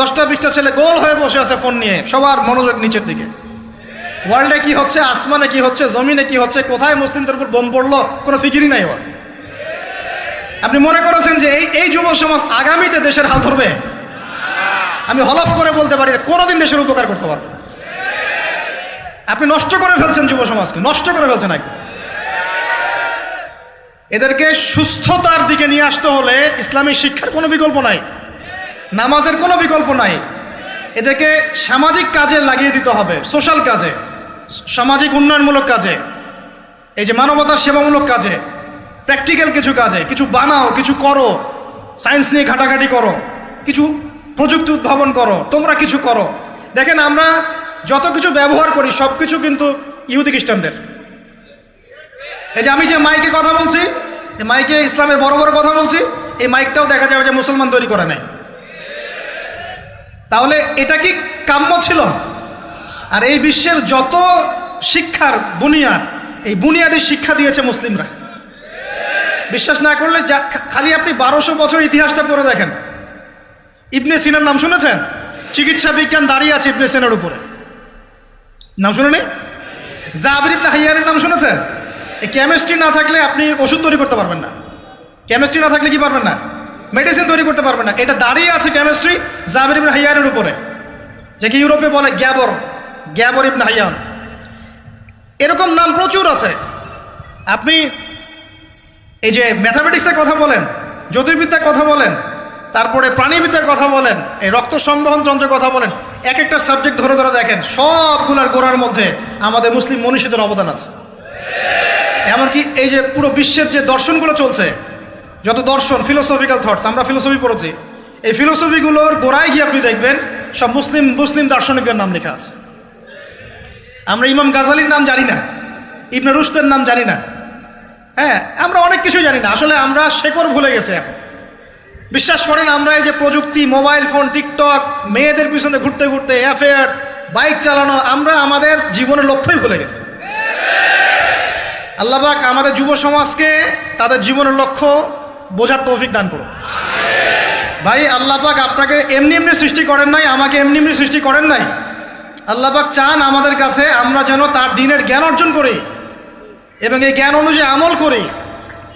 দশটা, বিশটা ছেলে গোল হয়ে বসে আছে ফোন নিয়ে, সবার মনোযোগ নিচের দিকে। ওয়ার্ল্ডে কি হচ্ছে, আসমানে কি হচ্ছে, জমিনে কি হচ্ছে, কোথায় মুসলিমদের উপর বোম পড়ল, কোনো ফিকিরই নাই ওর। আপনি মনে করেছেন যে এই এই যুব সমাজ আগামীতে দেশের হাল ধরবে? আমি হলফ করে বলতে পারি, কোনোদিন দেশের উপকার করতে পারবে। আপনি নষ্ট করে ফেলছেন যুব সমাজকে, নষ্ট করে ফেলছেন একদম। এদেরকে সুস্থতার দিকে নিয়ে আসতে হলে ইসলামী শিক্ষার কোনো বিকল্প নাই। নামাজের কোনো বিকল্প নাই। এদেরকে সামাজিক কাজে লাগিয়ে দিতে হবে, সোশ্যাল কাজে, সামাজিক উন্নয়নমূলক কাজে, এই যে মানবতার সেবামূলক কাজে, প্র্যাকটিক্যাল কিছু কাজে, কিছু বানাও, কিছু করো, সায়েন্স নিয়ে ঘাটাঘাটি করো, কিছু প্রযুক্তি উদ্ভাবন করো, তোমরা কিছু করো। দেখেন, আমরা যত কিছু ব্যবহার করি, সব কিছু কিন্তু ইহুদি খ্রিস্টানদের। এই যে আমি যে মাইকে কথা বলছি মাইকে ইসলামের বড় বড় কথা বলছি, এই মাইকটাও দেখা যাবে যে মুসলমান তৈরি করে নেয়। তাহলে এটা কি কাম্য ছিল? আর এই বিশ্বের যত শিক্ষার বুনিয়াদ, এই বুনিয়াদি শিক্ষা দিয়েছে মুসলিমরা। বিশ্বাস না করলে খালি আপনি বারোশো বছর ইতিহাসটা পড়ে দেখেন। ইবনে সিনার নাম শুনেছেন? চিকিৎসা বিজ্ঞান দাঁড়িয়ে আছে ইবনে সিনার উপরে। নাম শুনেনি জাবির ইবনে হাইয়ারের নাম শুনেছেন? এই কেমিস্ট্রি না থাকলে আপনি ওষুধ তৈরি করতে পারবেন না। কেমিস্ট্রি না থাকলে কি পারবেন না? মেডিসিন তৈরি করতে পারবেন না। এটা দাঁড়িয়ে আছে কেমিস্ট্রি জাবির ইবনে হাইয়ানের উপরে। যে কি ইউরোপে বলে গ্যাবর গ্যাবর ইবনে হাইয়ান। এরকম নাম প্রচুর আছে। আপনি এই যে ম্যাথামেটিক্সের কথা বলেন, জ্যোতির্বিদ্যার কথা বলেন, তারপরে প্রাণীবিদ্যার কথা বলেন, এই রক্ত সংবহন যন্ত্রের কথা বলেন, এক একটা সাবজেক্ট ধরে ধরে দেখেন, সবগুলোর গোড়ার মধ্যে আমাদের মুসলিম মনীষীদের অবদান আছে। এমনকি এই যে পুরো বিশ্বের যে দর্শনগুলো চলছে যত দর্শন ফিলোসফিক্যাল থটস আমরা ফিলোসফি পড়েছি। এই ফিলোসফিগুলোর গোড়ায় গিয়ে আপনি দেখবেন, সব মুসলিম মুসলিম দার্শনিকদের নাম লেখা আছে। আমরা ইমাম গাজালির নাম জানি না, ইবনে রুশদের নাম জানি না। হ্যাঁ আমরা অনেক কিছু জানি না, আসলে আমরা শেকর ভুলে গেছে এখন। বিশ্বাস করেন, আমরা এই যে প্রযুক্তি, মোবাইল ফোন, টিকটক, মেয়েদের পিছনে ঘুরতে ঘুরতে অ্যাফেয়ার বাইক চালানো, আমরা আমাদের জীবনের লক্ষ্যই ভুলে গেছি। আল্লাহবাক আমাদের যুব সমাজকে তাদের জীবনের লক্ষ্য বোঝার তৌফিক দান করুন। ভাই আল্লাহবাক আপনাকে এমনি এমনি সৃষ্টি করেন নাই, আমাকে এমনি এমনি সৃষ্টি করেন নাই। আল্লাহবাক চান আমাদের কাছে আমরা যেন তার দিনের জ্ঞান অর্জন করি এবং এই জ্ঞান অনুযায়ী আমল করি।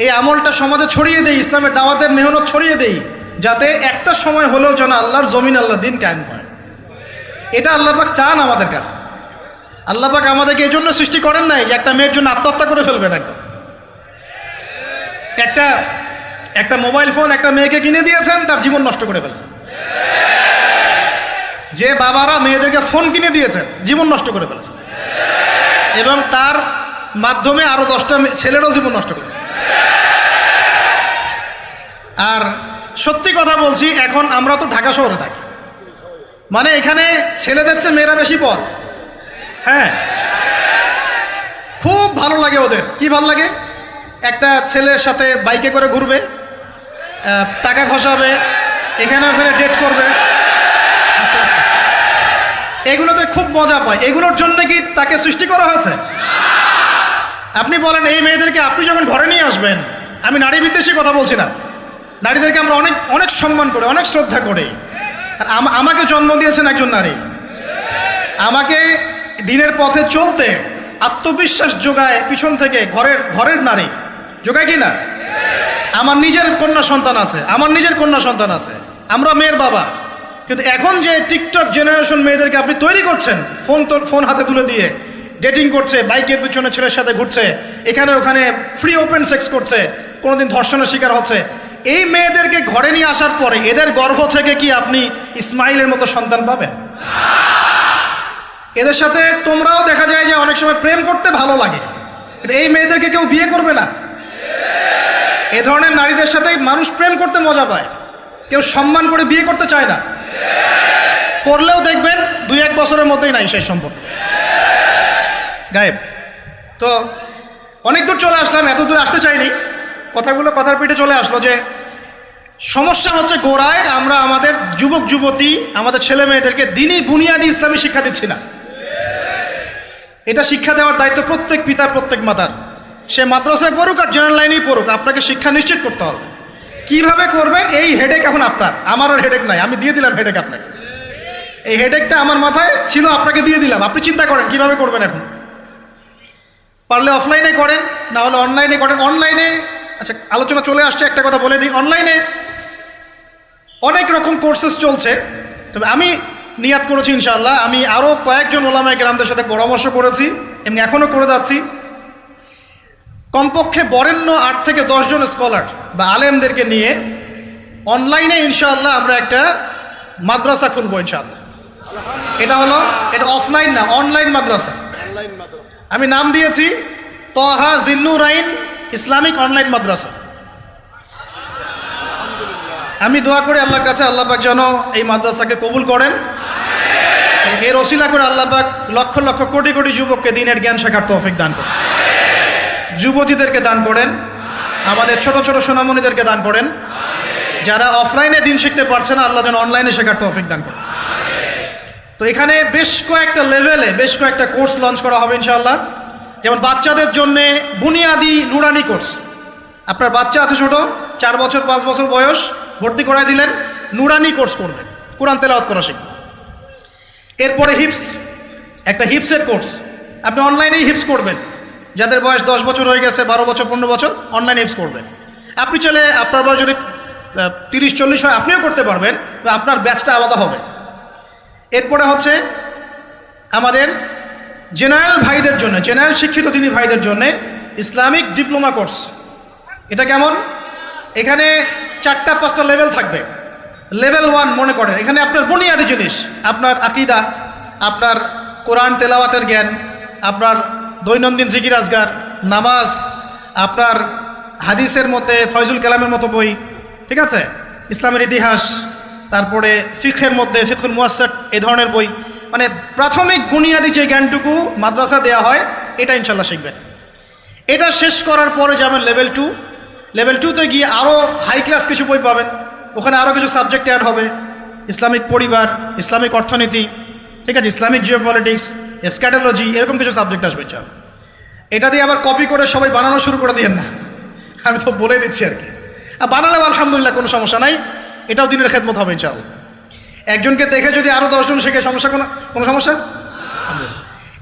এই আমলটা সমাজে ছড়িয়ে দেই, ইসলামের দাওয়াতের মেহনত ছড়িয়ে দেই, যাতে একটা সময় হলেও যেন আল্লাহর জমিন আল্লাহ দিন কায়েম হয়। এটা আল্লাহবাক চান আমাদের কাছে। আল্লাহবাক আমাদেরকে এই জন্য সৃষ্টি করেন নাই যে একটা মেয়ের জন্য আত্মহত্যা করে ফেলবেন একদম। একটা একটা মোবাইল ফোন একটা মেয়েকে কিনে দিয়েছেন, তার জীবন নষ্ট করে ফেলেছেন। যে বাবারা মেয়েদেরকে ফোন কিনে দিয়েছেন, জীবন নষ্ট করে ফেলেছেন। এবং তার মাধ্যমে আরও দশটা ছেলেরও জীবন নষ্ট করেছে আর সত্যি কথা বলছি, এখন আমরা তো ঢাকা শহরে থাকি। মানে এখানে ছেলেদের চেয়ে মেয়েরা বেশি পথ। হ্যাঁ। খুব ভালো লাগে ওদের। কি ভালো লাগে? একটা ছেলের সাথে বাইকে করে ঘুরবে টাকা খসাবে এখানে ওখানে ডেট করবে। আস্তে আস্তে। এগুলোতে খুব মজা পায়। এগুলোর জন্য কি তাকে সৃষ্টি করা হয়েছে? আপনি বলেন, এই মেয়েদেরকে আপনি যখন ঘরে নিয়ে আসবেন, আমি নারী বিদ্বেষী কথা বলছি না। নারীদেরকে আমরা অনেক অনেক সম্মান করি, অনেক শ্রদ্ধা করি। আর আমাকে জন্ম দিয়েছেন একজন নারী। আমাকে দিনের পথে চলতে আত্মবিশ্বাস যোগায় পিছন থেকে ঘরের ঘরের নারী। যোগায় কি না? আমার নিজের কন্যা সন্তান আছে, আমার নিজের কন্যা সন্তান আছে, আমরা মেয়ের বাবা। কিন্তু এখন যে টিকটক জেনারেশন মেয়েদেরকে আপনি তৈরি করছেন ফোন তোর ফোন হাতে তুলে দিয়ে ডেটিং করছে, বাইকের পিছনে ছেলের সাথে ঘুরছে, এখানে ওখানে ফ্রি ওপেন সেক্স করছে, কোনোদিন ধর্ষণের শিকার হচ্ছে, এই মেয়েদেরকে ঘরে নিয়ে আসার পরে এদের গর্ভ থেকে কি আপনি ইসমাইলের মতো সন্তান পাবেন? এদের সাথে তোমরাও দেখা যায় যে অনেক সময় প্রেম করতে ভালো লাগে। এই মেয়েদেরকে কেউ বিয়ে করবে না। এ ধরনের নারীদের সাথে মানুষ প্রেম করতে মজা পায়। কেউ সম্মান করে বিয়ে করতে চায় না। করলেও দেখবেন দুই এক বছরের মধ্যেই নাই সেই সম্পর্ক। গায়েব। তো অনেক দূর চলে আসলাম, এত দূর আসতে চাইনি। কথাগুলো কথার পিঠে চলে আসলো যে, সমস্যা হচ্ছে গোড়ায় আমরা আমাদের যুবক, যুবতী, আমাদের ছেলে মেয়েদেরকে দিনই বুনিয়াদি ইসলামী শিক্ষা দিচ্ছি না। এটা শিক্ষা দেওয়ার দায়িত্ব প্রত্যেক পিতার, প্রত্যেক মাতার। সে মাদ্রাসায় পড়ুক আর জেনারেল লাইনেই পড়ুক, আপনাকে শিক্ষা নিশ্চিত করতে হবে। কীভাবে করবেন? এই হেডেক এখন আপনার। আমার আর হেডেক নাই, আমি দিয়ে দিলাম হেডেক আপনাকে। এই হেডেকটা আমার মাথায় ছিল, আপনাকে দিয়ে দিলাম। আপনি চিন্তা করেন, কীভাবে করবেন এখন? পারলে অফলাইনে করেন, না হলে অনলাইনে করেন। অনলাইনে আচ্ছা আলোচনা চলে আসছে, একটা কথা বলে দিই। অনলাইনে অনেক রকম কোর্সেস চলছে। তবে আমি নিয়াত করেছি ইনশাআল্লাহ। আমি আরও কয়েকজন ওলামায় গ্রামদের সাথে পরামর্শ করেছি, এমনি এখনও করে যাচ্ছি। কমপক্ষে বরেণ্য আট থেকে দশজন স্কলার বা আলেমদেরকে নিয়ে অনলাইনে ইনশাআল্লাহ আমরা একটা মাদ্রাসা খুলবো ইনশাআল্লাহ। এটা হলো, এটা অফলাইন না, অনলাইন মাদ্রাসা। আমি নাম দিয়েছি তহা জিন্নুর আইন ইসলামিক অনলাইন মাদ্রাসা। আমি দোয়া করে আল্লাহর কাছে, আল্লাহ পাক যেন এই মাদ্রাসাকে কবুল করেন। এর অশিলা করে আল্লাহ পাক লক্ষ লক্ষ কোটি কোটি যুবককে দিনের জ্ঞান শেখার তৌফিক দান করেন। যুবতীদেরকে দান করেন। আমাদের ছোট ছোট সোনামণিদেরকে দান করেন। যারা অফলাইনে দিন শিখতে পারছে না, আল্লাহ যেন অনলাইনে শেখার তৌফিক দান করেন। তো এখানে বেশ কয়েকটা লেভেলে বেশ কয়েকটা কোর্স লঞ্চ করা হবে ইনশাআল্লাহ। যেমন বাচ্চাদের জন্য বুনিয়াদি নুরানি কোর্স আপনার বাচ্চা আছে ছোট, চার বছর, পাঁচ বছর বয়স, ভর্তি করায় দিলেন, নুরানি কোর্স করবে কোরআন তেলাওয়াত করা শিখবে এরপরে হিপস একটা হিপসের কোর্স আপনি অনলাইনেই হিপস করবেন। যাদের বয়স দশ বছর হয়ে গেছে, বারো বছর, পনেরো বছর অনলাইন হিপস করবেন। আপনি চলে আপনার বয়স যদি তিরিশ, চল্লিশ হয়, আপনিও করতে পারবেন, তবে আপনার ব্যাচটা আলাদা হবে। এরপরে হচ্ছে আমাদের জেনারেল ভাইদের জন্য জেনারেল শিক্ষিত তিনি ভাইদের জন্য ইসলামিক ডিপ্লোমা কোর্স এটা কেমন? এখানে চারটা, পাঁচটা লেভেল থাকবে। লেভেল ওয়ান মনে করেন, এখানে আপনার বুনিয়াদি জিনিস, আপনার আকিদা, আপনার কোরআন তেলাওয়াতের জ্ঞান, আপনার দৈনন্দিন জিকির আজগার, নামাজ, আপনার হাদিসের মধ্যে ফয়জুল কালামের মতো বই, ঠিক আছে? ইসলামের ইতিহাস, তারপরে ফিখের মধ্যে ফিখুল মুয়াসাট এই ধরনের বই। মানে প্রাথমিক বুনিয়াদি যে জ্ঞানটুকু মাদ্রাসা দেওয়া হয়, এটা ইনশাল্লাহ শিখবেন। এটা শেষ করার পরে যাবেন লেভেল টু লেভেল টুতে গিয়ে আরও হাই ক্লাস কিছু বই পাবেন। ওখানে আরও কিছু সাবজেক্ট অ্যাড হবে। ইসলামিক পরিবার, ইসলামিক অর্থনীতি ঠিক আছে ইসলামিক জিও পলিটিক্স স্ক্যাটোলজি এরকম কিছু সাবজেক্ট আসবে, চাল। এটা দিয়ে আবার কপি করে সবাই বানানো শুরু করে দিয়েন না। আমি তো বলে দিচ্ছি আর কি। আর বানালেও আলহামদুলিল্লাহ কোনো সমস্যা নাই, এটাও দিনের খেদমত হবে ইনশাল একজনকে দেখে যদি আরও দশজন শেখে, সমস্যা কোনো কোনো সমস্যা?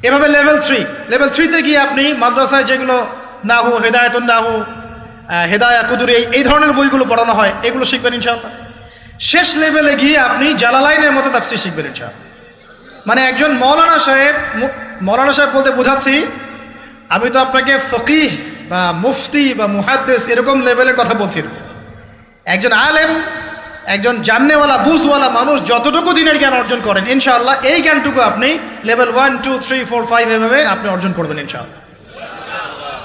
এভাবে লেভেল থ্রি লেভেল থ্রিতে গিয়ে আপনি মাদ্রাসায় যেগুলো নাহু, হেদায়তুন নাহু হেদায়া, কুদুরি, এই- ধরনের বইগুলো পড়ানো হয়, এগুলো শিখবেন, ইনশাআল্লাহ। শেষ লেভেলে গিয়ে আপনি জালালাইনের মতো তাফসির শিখবেন, ইনশাআল্লাহ। মানে একজন মৌলানা সাহেব মৌলানা সাহেব বলতে বোঝাচ্ছি, আমি তো আপনাকে ফকিহ বা মুফতি বা মুহাদ্দেস এরকম লেভেলের কথা বলছি। একজন আলেম, একজন জাননেওয়ালা, বুঝওয়ালা মানুষ যতটুকু দিনের জ্ঞান অর্জন করেন, ইনশাআল্লাহ এই জ্ঞানটুকু আপনি level one two three four five এভাবে আপনি অর্জন করবেন ইনশাআল্লাহ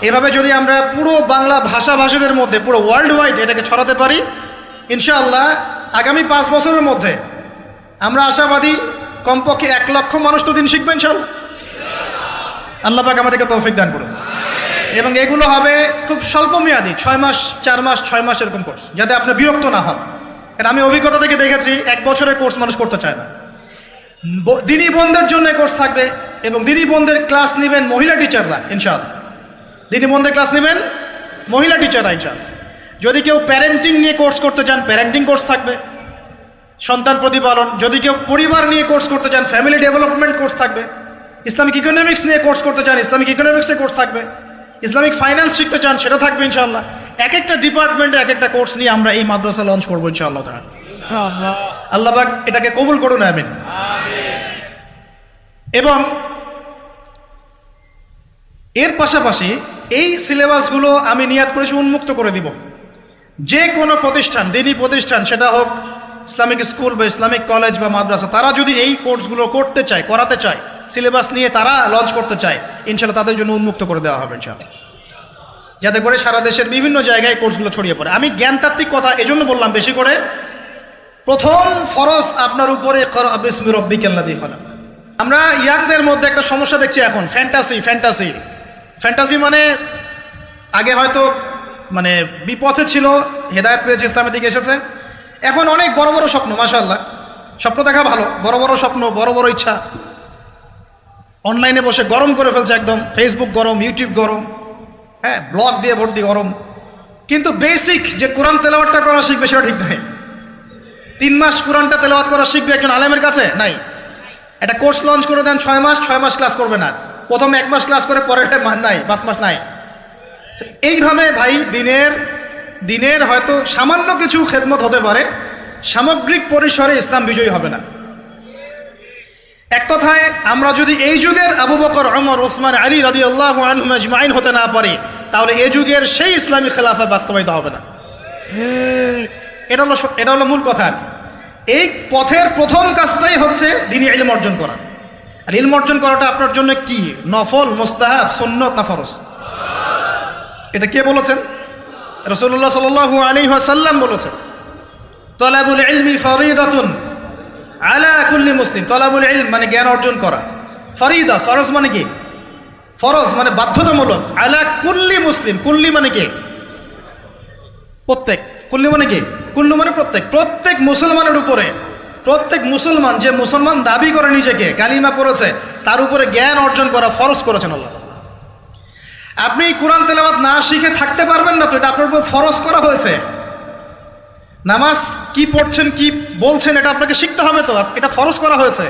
এভাবে যদি আমরা পুরো বাংলা ভাষাভাষীদের মধ্যে, পুরো ওয়ার্ল্ড ওয়াইড এটাকে ছড়াতে পারি, ইনশাআল্লাহ আগামী পাঁচ বছরের মধ্যে আমরা আশাবাদী কমপক্ষে এক লক্ষ মানুষ তো দিন শিখবেন ইনশাআল্লাহ আল্লাহ পাক আমাদেরকে তৌফিক দান করুন। এবং এগুলো হবে খুব স্বল্প মেয়াদি, ছয় মাস, চার মাস, ছয় মাস এরকম কোর্স যাতে আপনি বিরক্ত না হন। কারণ আমি অভিজ্ঞতা থেকে দেখেছি, এক বছরের কোর্স মানুষ করতে চায় না। দিনী বোনদের জন্য কোর্স থাকবে এবং দিনী বোনদের ক্লাস নেবেন মহিলা টিচাররা ইনশাআল্লাহ দিনী বোনদের ক্লাস নেবেন মহিলা টিচাররা ইনশাআল্লাহ যদি কেউ প্যারেন্টিং নিয়ে কোর্স করতে চান প্যারেন্টিং কোর্স থাকবে। সন্তান প্রতিপালন যদি কেউ পরিবার নিয়ে কোর্স করতে চান ফ্যামিলি ডেভেলপমেন্ট কোর্স থাকবে। ইসলামিক ইকোনমিক্স নিয়ে কোর্স করতে চান ইসলামিক ইকোনমিক্সের কোর্স থাকবে। ইসলামিক ফাইন্যান্স শিখতে চান সেটা থাকবে ইনশাল্লাহ এক একটা ডিপার্টমেন্টের এক একটা কোর্স নিয়ে আমরা এই মাদ্রাসা লঞ্চ করব ইনশাআল্লাহ তাআলা। আল্লাহ পাক এটাকে কবুল করুন আমিন। এবং এর পাশাপাশি এই সিলেবাসগুলো আমি নিয়াত করেছি উন্মুক্ত করে দিব। যে কোনো প্রতিষ্ঠান দিনী প্রতিষ্ঠান সেটা হোক ইসলামিক স্কুল বা ইসলামিক কলেজ বা মাদ্রাসা, তারা যদি এই কোর্সগুলো করতে চায়, করাতে চায়, সিলেবাস নিয়ে তারা লঞ্চ করতে চায় ইনশাল্লাহ তাদের জন্য উন্মুক্ত করে দেওয়া হবে ইনশাল্লাহ যাতে করে সারা দেশের বিভিন্ন জায়গায় কোর্সগুলো ছড়িয়ে পড়ে। আমি জ্ঞানতাত্ত্বিক কথা এজন্য বললাম বেশি করে, প্রথম ফরজ আপনার উপরে আমরা ইয়াংদের মধ্যে একটা সমস্যা দেখছি এখন, ফ্যান্টাসি ফ্যান্টাসি। ফ্যান্টাসি মানে আগে হয়তো মানে বিপথে ছিল, হেদায়ত পেয়েছে ইসলামের দিকে এসেছে। এখন অনেক বড় বড় স্বপ্ন মাশাল্লাহ স্বপ্ন দেখা ভালো, বড় বড় স্বপ্ন, বড় বড় ইচ্ছা। অনলাইনে বসে গরম করে ফেলছে একদম ফেসবুক গরম ইউটিউব গরম হ্যাঁ ব্লগ দিয়ে ভর্তি গরম। কিন্তু বেসিক যে কোরআন তেলাওয়াতটা করা শিখবে সেটা ঠিক নয়। তিন মাস কোরআনটা তেলাওয়াত করা শিখবে একজন আলেমের কাছে? নাই। একটা কোর্স লঞ্চ করে দেন ছয় মাস ছয় মাস ক্লাস করবে না। প্রথম এক মাস ক্লাস করে পরের মাস নাই, পাঁচ মাস নাই। এইভাবে ভাই দিনের দিনের হয়তো সামান্য কিছু খেদমত হতে পারে, সামগ্রিক পরিসরে ইসলাম বিজয়ী হবে না। এক কথায়, আমরা যদি এই যুগের আবু বকর অমর ওসমান আলী রাজি আল্লাহ আজমাইন হতে না পারি, তাহলে এই যুগের সেই ইসলামী খেলাফা বাস্তবায়িত হবে না। এটা হলো এটা হলো মূল কথা। এই পথের প্রথম কাজটাই হচ্ছে দিনী ইলম অর্জন করা। আর ইলম অর্জন করাটা আপনার জন্য কি? নফল, মোস্তাহাব, সন্নত না ফরজ? এটা কে বলেছেন? রসুল্লাহ সাল আলী সাল্লাম বলেছেন, তলাবুল ইলমি ফরিদাতুন আলা কুল্লি মুসলিম। তলাবুল ইলম মানে জ্ঞান অর্জন করা। ফরিদা, ফরজ মানে কি? ফরজ মানে বাধ্যতামূলক। আলা কুল্লি মুসলিম, কুল্লি মানে কি? প্রত্যেক। কুল্লি মানে কি? কুল্লু মানে প্রত্যেক। প্রত্যেক মুসলমানের উপরে, প্রত্যেক মুসলমান যে মুসলমান দাবি করে নিজেকে, কালিমা পড়েছে, তার উপরে জ্ঞান অর্জন করা ফরজ করেছেন আল্লাহ। আপনি কোরআন তেলাবাদ না শিখে থাকতে পারবেন না তো, এটা আপনার উপর ফরজ করা হয়েছে। নামাজ কি পড়ছেন, কি বলছেন, এটা আপনাকে শিখতে হবে তো, এটা ফরজ করা হয়েছে।